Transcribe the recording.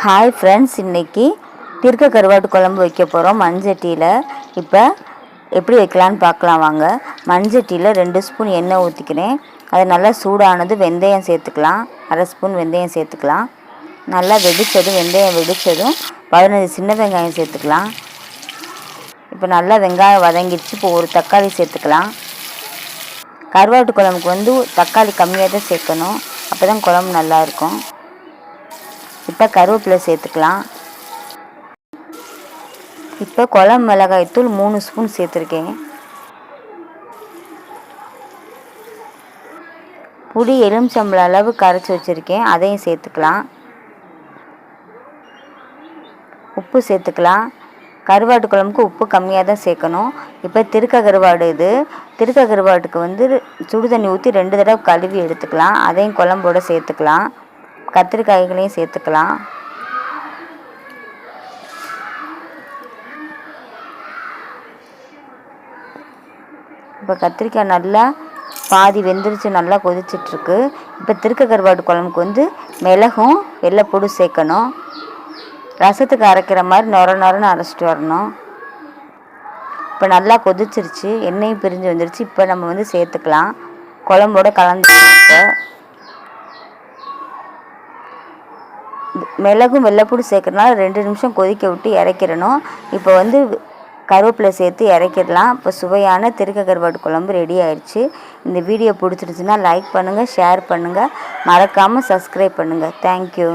Hi friends இன்றைக்கி திருக்க கருவாட்டு குழம்பு வைக்க போகிறோம் மண்சட்டியில் இப்போ எப்படி வைக்கலான்னு பார்க்கலாம் வாங்க. மண்சட்டியில் ரெண்டு ஸ்பூன் எண்ணெய் ஊற்றிக்கிறேன் அது நல்லா சூடானது வெந்தயம் சேர்த்துக்கலாம். அரை ஸ்பூன் வெந்தயம் சேர்த்துக்கலாம். நல்லா வெடித்ததும் வெந்தயம் வெடித்ததும் பதினஞ்சு சின்ன வெங்காயம் சேர்த்துக்கலாம். இப்போ நல்லா வெங்காயம் வதங்கிடுச்சு. இப்போ ஒரு தக்காளி சேர்த்துக்கலாம். கருவாட்டு குழம்புக்கு வந்து தக்காளி கம்மியாக தான் சேர்க்கணும். அப்போ தான் குழம்பு நல்லாயிருக்கும் இப்போ கருவேப்பிலை சேர்த்துக்கலாம். இப்போ குழம்பு மிளகாய் தூள் மூணு ஸ்பூன் சேர்த்துருக்கேன். புளி எலுமிச்சம்பழம் அளவு கரைச்சி வச்சுருக்கேன். அதையும் சேர்த்துக்கலாம். உப்பு சேர்த்துக்கலாம். கருவாட்டு குழம்புக்கு உப்பு கம்மியாக தான் சேர்க்கணும். இப்போ திருக்க கருவாடு இது. திருக்க கருவாட்டுக்கு வந்து சுடு தண்ணி ஊற்றி ரெண்டு தடவை கழுவி எடுத்துக்கலாம். அதையும் குழம்போடு சேர்த்துக்கலாம். கத்திரிக்காய்களையும் சேர்த்துக்கலாம். இப்போ கத்திரிக்காய் நல்லா பாதி வெந்துருச்சு நல்லா கொதிச்சிட்ருக்கு. இப்போ திருக்க கருவாடு குழம்புக்கு வந்து மிளகும் வெள்ளைப்பூடு சேர்க்கணும். ரசத்துக்கு அரைக்கிற மாதிரி நொர நொரன்னு அரைச்சிட்டு வரணும். இப்போ நல்லா கொதிச்சிருச்சு எண்ணெயும் பிரிஞ்சு வந்துருச்சு. இப்போ நம்ம வந்து சேர்த்துக்கலாம். குழம்போட கலந்து இப்போ மிளகும் வெள்ளைப்பூடு சேர்க்குறதுனால ரெண்டு நிமிஷம் கொதிக்க விட்டு இறக்கிடணும். இப்போ வந்து கருவேப்பிலை சேர்த்து இறக்கிடலாம். இப்போ சுவையான திருக்க கருவாட்டு குழம்பு ரெடி ஆயிடுச்சு. இந்த வீடியோ பிடிச்சிருந்துச்சுன்னா லைக் பண்ணுங்கள் ஷேர் பண்ணுங்கள் மறக்காமல் சப்ஸ்கிரைப் பண்ணுங்கள் தேங்க்யூ